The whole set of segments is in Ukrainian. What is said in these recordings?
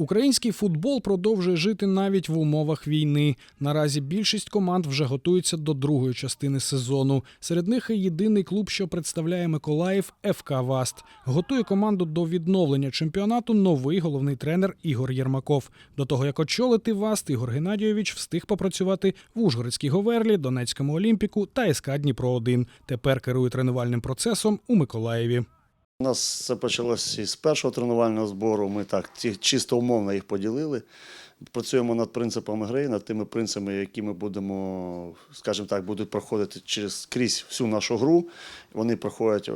Український футбол продовжує жити навіть в умовах війни. Наразі більшість команд вже готуються до другої частини сезону. Серед них і єдиний клуб, що представляє Миколаїв ФК Васт. Готує команду до відновлення чемпіонату новий головний тренер Ігор Єрмаков. До того як очолити Васт, Ігор Геннадійович встиг попрацювати в Ужгородській Говерлі, Донецькому Олімпіку та СК Дніпро 1 Тепер керує тренувальним процесом у Миколаєві. У нас це почалося із першого тренувального збору. Ми так чисто умовно їх поділили. Працюємо над принципами гри, над тими принципами, які ми будемо, скажімо так, будуть проходити через крізь всю нашу гру. Вони проходять е,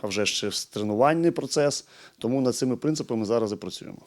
а вже ще тренувальний процес. Тому над цими принципами зараз і працюємо.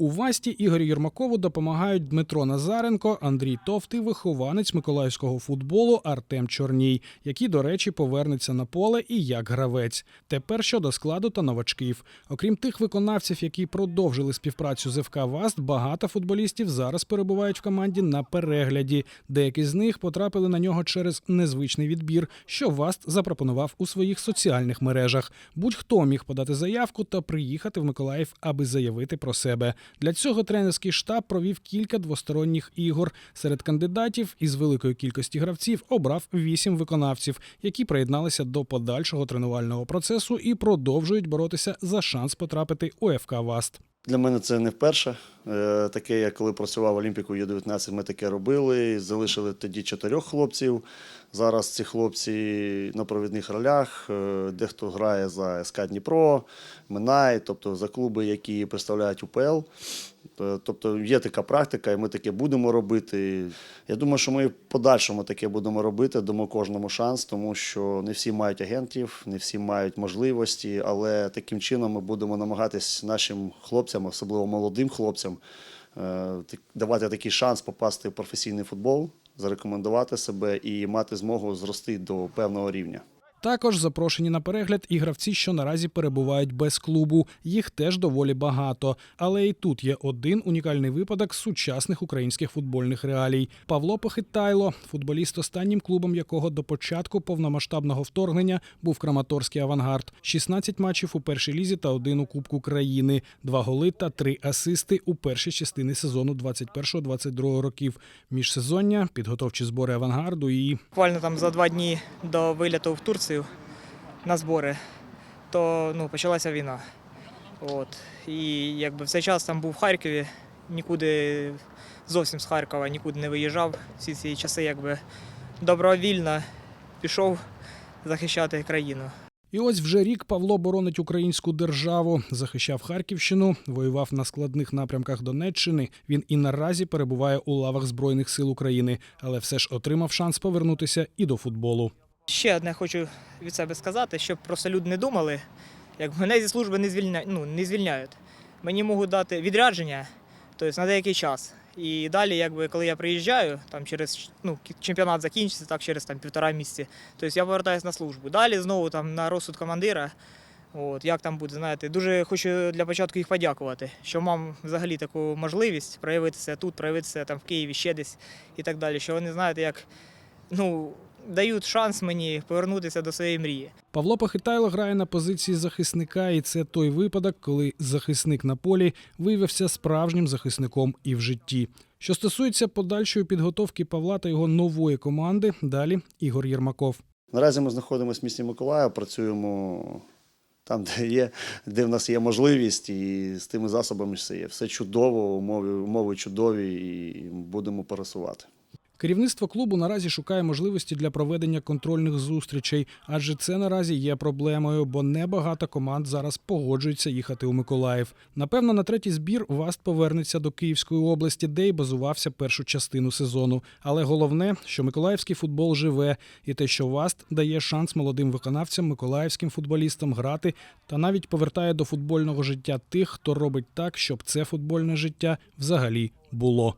У Васті Ігорю Єрмакову допомагають Дмитро Назаренко, Андрій Товт і вихованець миколаївського футболу Артем Чорній, який, до речі, повернеться на поле і як гравець. Тепер щодо складу та новачків. Окрім тих виконавців, які продовжили співпрацю з ФК Васт, багато футболістів зараз перебувають в команді на перегляді. Деякі з них потрапили на нього через незвичний відбір, що Васт запропонував у своїх соціальних мережах. Будь-хто міг подати заявку та приїхати в Миколаїв, аби заявити про себе. Для цього тренерський штаб провів кілька двосторонніх ігор. Серед кандидатів із великої кількості гравців обрав вісім виконавців, які приєдналися до подальшого тренувального процесу і продовжують боротися за шанс потрапити у ФК Васт. Для мене це не вперше. Е, Таке, я коли працював в Олімпіку Ю-19, ми таке робили. Залишили тоді чотирьох хлопців. Зараз ці хлопці на провідних ролях. Е, Дехто грає за СК Дніпро, Минай, тобто за клуби, які представляють УПЛ. Е, Тобто є така практика, і ми таке будемо робити. Я думаю, що ми в подальшому таке будемо робити, дамо кожному шанс, тому що не всі мають агентів, не всі мають можливості, але таким чином ми будемо намагатись нашим хлопцям, особливо молодим хлопцям, е, давати такий шанс попасти в професійний футбол, зарекомендувати себе і мати змогу зрости до певного рівня. Також запрошені на перегляд і гравці, що наразі перебувають без клубу. Їх теж доволі багато. Але і тут є один унікальний випадок сучасних українських футбольних реалій. Павло Похитайло, футболіст, останнім клубом якого до початку повномасштабного вторгнення був Краматорський авангард. 16 матчів у першій лізі та один у Кубку країни, два голи та три асисти у першій частині сезону 21-22 років. Міжсезоння, підготовчі збори авангарду і буквально там за два дні до виліту в Турцію на збори, то ну, почалася війна. От. І якби в цей час там був в Харкові, нікуди зовсім з Харкова нікуди не виїжджав. Всі ці часи якби добровільно пішов захищати країну. І ось вже рік Павло боронить українську державу, захищав Харківщину, воював на складних напрямках Донеччини. Він і наразі перебуває у лавах Збройних сил України, але все ж отримав шанс повернутися і до футболу. Ще одне хочу від себе сказати, щоб просто люди не думали, як мене зі служби не звільняють, ну, не звільняють. Мені можуть дати відрядження, тобто на деякий час. І далі, якби, коли я приїжджаю, там через ну, чемпіонат закінчиться так, через там, півтора місяці, тобто я повертаюся на службу. Далі знову там на розсуд командира. От, як там буде, знаєте, дуже хочу для початку їх подякувати, що мам взагалі таку можливість проявитися тут, проявитися там в Києві ще десь і так далі. Що вони знаєте, як ну, дають шанс мені повернутися до своєї мрії. Павло Похитайло грає на позиції захисника, і це той випадок, коли захисник на полі виявився справжнім захисником і в житті. Що стосується подальшої підготовки Павла та його нової команди, далі Ігор Єрмаков. Наразі ми знаходимося в місті Миколаїв, працюємо там, де є, де в нас є можливість, і з тими засобами все є. Все чудово, умови, умови чудові, і будемо пересувати. Керівництво клубу наразі шукає можливості для проведення контрольних зустрічей, адже це наразі є проблемою, бо небагато команд зараз погоджуються їхати у Миколаїв. Напевно, на третій збір Васт повернеться до Київської області, де й базувався першу частину сезону. Але головне, що миколаївський футбол живе, і те, що Васт дає шанс молодим виконавцям, миколаївським футболістам грати та навіть повертає до футбольного життя тих, хто робить так, щоб це футбольне життя взагалі було.